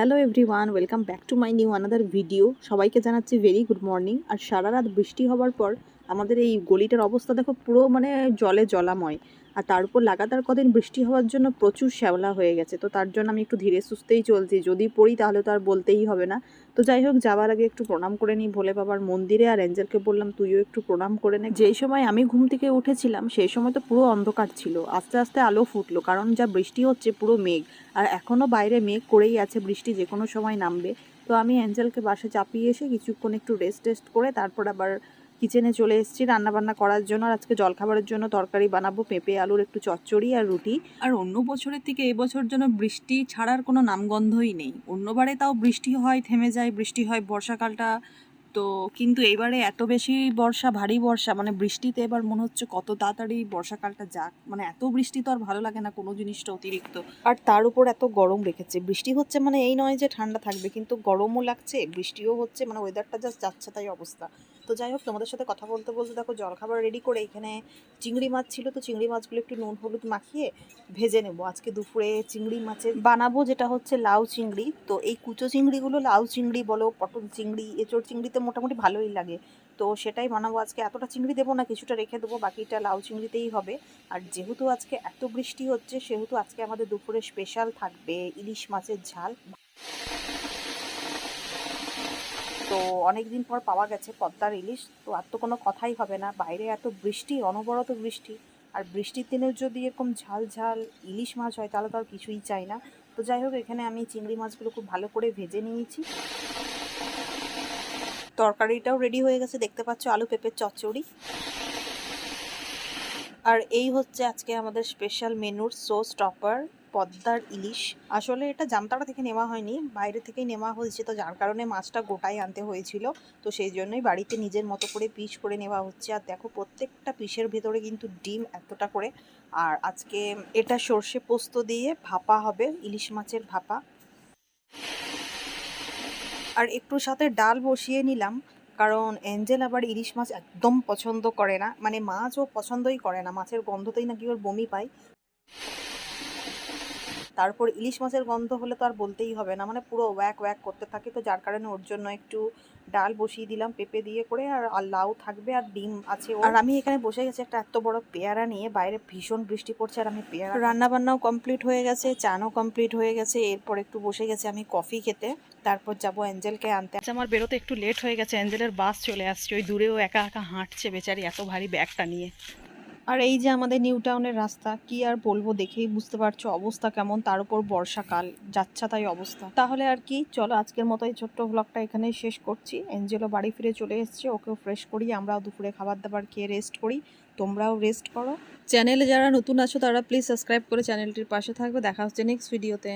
Hello everyone welcome back to my new another video সবাইকে জানাচ্ছি very good morning আর সারা রাত বৃষ্টি হওয়ার পর আমাদের এই গলিটার অবস্থা দেখো পুরো মানে জলে জলাময়। আর তার উপর লাগাতার কদিন বৃষ্টি হওয়ার জন্য প্রচুর শ্যাওলা হয়ে গেছে। তো তার জন্য আমি একটু ধীরে সুস্থেই চলছি। যদি পড়ি তাহলে তো আর বলতেই হবে না। তো যাই হোক, যাওয়ার আগে একটু প্রণাম করে নিই ভোলে বাবার মন্দিরে। আর অ্যাঞ্জেলকে বললাম, তুইও একটু প্রণাম করে নে। যেই সময় আমি ঘুম থেকে উঠেছিলাম, সেই সময় তো পুরো অন্ধকার ছিল। আস্তে আস্তে আলো ফুটলো, কারণ যা বৃষ্টি হচ্ছে পুরো মেঘ। আর এখনও বাইরে মেঘ করেই আছে, বৃষ্টি যে কোনো সময় নামবে। তো আমি অ্যাঞ্জেলকে বাসে চাপিয়ে এসে কিছুক্ষণ একটু রেস্ট টেস্ট করে, তারপর আবার কিচেনে চলে এসেছি রান্নাবান্না করার জন্য। আর আজকে জলখাবারের জন্য তরকারি বানাবো, পেঁপে, আলুর একটু চচ্চড়ি আর রুটি। আর অন্য বছরের থেকে এবছর জন্য বৃষ্টি ছাড়ার কোনো নামগন্ধই নেই। অন্যবারে তাও বৃষ্টি হয়, থেমে যায়। বৃষ্টি হয়, বর্ষাকালটা তো কিন্তু এবারে এত বেশি বর্ষা, ভারী বর্ষা মানে বৃষ্টিতে এবার মনে হচ্ছে কত তাড়াতাড়ি বর্ষাকালটা যাক। মানে এত বৃষ্টি তো আর ভালো লাগে না কোনো জিনিসটা অতিরিক্ত। আর তার উপর এত গরম রেখেছে। বৃষ্টি হচ্ছে মানে এই নয় যে ঠান্ডা থাকবে, কিন্তু গরমও লাগছে, বৃষ্টিও হচ্ছে মানে ওয়েদারটা জাস্ট যাচ্ছে তাই অবস্থা। তো যাই হোক, তোমাদের সাথে কথা বলতে বলতে দেখো জলখাবার রেডি করে এখানে চিংড়ি মাছ ছিল, তো চিংড়ি মাছগুলো একটু নুন, হলুদ মাখিয়ে ভেজে নেব। আজকে দুপুরে চিংড়ি মাছের বানাবো, যেটা হচ্ছে লাউ চিংড়ি। তো এই কুচো চিংড়িগুলো লাউ চিংড়ি বলো, পটল চিংড়ি, এঁচড় চিংড়িতে মোটামুটি ভালোই লাগে। তো সেটাই বানাবো আজকে। এতটা চিংড়ি দেবো না, কিছুটা রেখে দেবো, বাকিটা লাউ চিংড়িতেই হবে। আর যেহেতু আজকে এত বৃষ্টি হচ্ছে, সেহেতু আজকে আমাদের দুপুরে স্পেশাল থাকবে ইলিশ মাছের ঝাল। তো অনেক দিন পর পাওয়া গেছে পদ্মার ইলিশ, তো আর তো কোনো কথাই হবে না। বাইরে এত বৃষ্টি, অনবরত বৃষ্টি। আর বৃষ্টির দিনেও যদি এরকম ঝাল ঝাল ইলিশ মাছ হয়, তাহলে তো আর কিছুই চাই না। তো যাই হোক, এখানে আমি চিংড়ি মাছগুলো খুব ভালো করে ভেজে নিয়েছি। তরকারিটাও রেডি হয়ে গেছে। দেখতে পাচ্ছ আলু পেঁপের চচ্চড়ি। আর এই হচ্ছে আজকে আমাদের স্পেশাল মেনুর সোস টপার পদ্মার ইলিশ। আসলে এটা জামতাড়া থেকে নেওয়া হয়নি, বাইরে থেকেই নেওয়া হয়েছে তো যার কারণে মাছটা গোটাই আনতে হয়েছিল। তো সেই জন্যই বাড়িতে নিজের মতো করে পিস করে নেওয়া হচ্ছে। আর দেখো প্রত্যেকটা পিসের ভেতরে কিন্তু ডিম এতটা করে। আর আজকে এটা সর্ষে পোস্ত দিয়ে ভাপা হবে, ইলিশ মাছের ভাপা। আর একটু সাথে ডাল বসিয়ে নিলাম, কারণ অ্যাঞ্জেল আবার ইলিশ মাছ একদম পছন্দ করে না। মানে মাছ ও পছন্দই করে না, মাছের গন্ধতেই নাকি ওর বমি পায়। তারপর ইলিশ মাছের গন্ধ হলে তো আর বলতেই হবে না। মানে পুরো ওয়াক ওয়াক করতে থাকে তো যার কারণে ওর জন্য একটু ডাল বসিয়ে দিলাম পেঁপে দিয়ে করে আর আর লাউ থাকবে আর ডিম আছে। আর আমি এখানে বসে গেছি একটা এত বড় পেয়ারা নিয়ে বাইরে ভীষণ বৃষ্টি পড়ছে আর আমি পেয়ারা রান্না বান্নাও কমপ্লিট হয়ে গেছে চানও কমপ্লিট হয়ে গেছে এরপর একটু বসে গেছে আমি কফি খেতে তারপর যাব অ্যাঞ্জেলকে আনতে। আচ্ছা আমার বেরোতে একটু লেট হয়ে গেছে অ্যাঞ্জেলের বাস চলে আসছে ওই দূরেও একা একা হাঁটছে বেচারি এত ভারী ব্যাগটা নিয়ে। আর এই যে আমাদের নিউ টাউনের রাস্তা, কি আর বলব দেখেই বুঝতে পারছ অবস্থা কেমন, তার উপর বর্ষাকাল যাচ্ছা তাই অবস্থা। তাহলে আর কি, চলো আজকের মতো এই ছোট্ট ব্লগটা এখানেই শেষ করছি। এঞ্জেলও বাড়ি ফিরে চলে এসছে, ওকেও ফ্রেশ করি আমরাও দুপুরে খাবার দাবার খেয়ে রেস্ট করি, তোমরাও রেস্ট করো। চ্যানেলে যারা নতুন আছো তারা প্লিজ সাবস্ক্রাইব করে চ্যানেলটির পাশে থাকবে, দেখা হচ্ছে নেক্সট ভিডিওতে